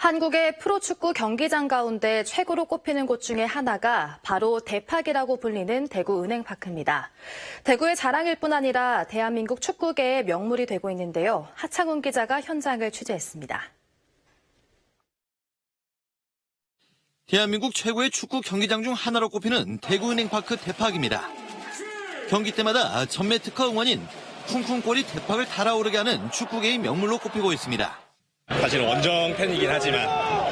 한국의 프로축구 경기장 가운데 최고로 꼽히는 곳 중에 하나가 바로 대팍이라고 불리는 대구 은행파크입니다. 대구의 자랑일 뿐 아니라 대한민국 축구계의 명물이 되고 있는데요. 하창훈 기자가 현장을 취재했습니다. 대한민국 최고의 축구 경기장 중 하나로 꼽히는 대구 은행파크 대팍입니다. 경기 때마다 전매 특허 응원인 쿵쿵골이 대팍을 달아오르게 하는 축구계의 명물로 꼽히고 있습니다. 사실은 원정 팬이긴 하지만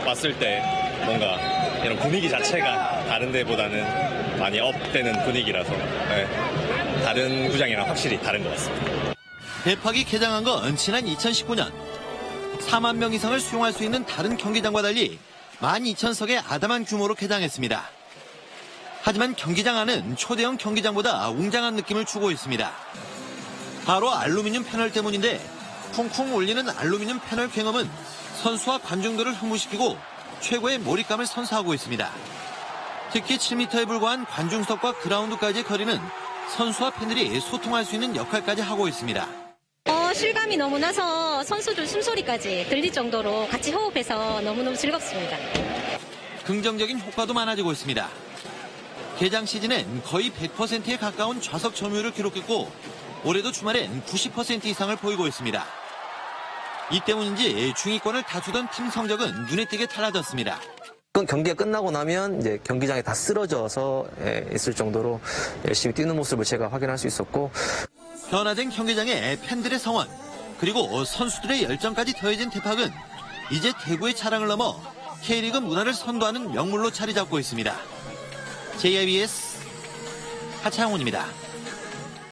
왔을 때 뭔가 이런 분위기 자체가 다른 데보다는 많이 업되는 분위기라서 네, 다른 구장이랑 확실히 다른 것 같습니다. 대팍이 개장한 건 지난 2019년 4만 명 이상을 수용할 수 있는 다른 경기장과 달리 12,000석의 아담한 규모로 개장했습니다. 하지만 경기장 안은 초대형 경기장보다 웅장한 느낌을 주고 있습니다. 바로 알루미늄 패널 때문인데 쿵쿵 울리는 알루미늄 패널 굉음은 선수와 관중들을 흥분시키고 최고의 몰입감을 선사하고 있습니다. 특히 7m에 불과한 관중석과 그라운드까지의 거리는 선수와 팬들이 소통할 수 있는 역할까지 하고 있습니다. 어, 실감이 너무 나서 선수들 숨소리까지 들릴 정도로 같이 호흡해서 너무너무 즐겁습니다. 긍정적인 효과도 많아지고 있습니다. 개장 시즌엔 거의 100%에 가까운 좌석 점유율을 기록했고 올해도 주말엔 90% 이상을 보이고 있습니다. 이 때문인지 중위권을 다투던 팀 성적은 눈에 띄게 달라졌습니다. 경기가 끝나고 나면 이제 경기장에 다 쓰러져서 예, 있을 정도로 열심히 뛰는 모습을 제가 확인할 수 있었고 변화된 경기장에 팬들의 성원 그리고 선수들의 열정까지 더해진 대팍은 이제 대구의 자랑을 넘어 K리그 문화를 선도하는 명물로 자리 잡고 있습니다. JIBS 하창훈입니다.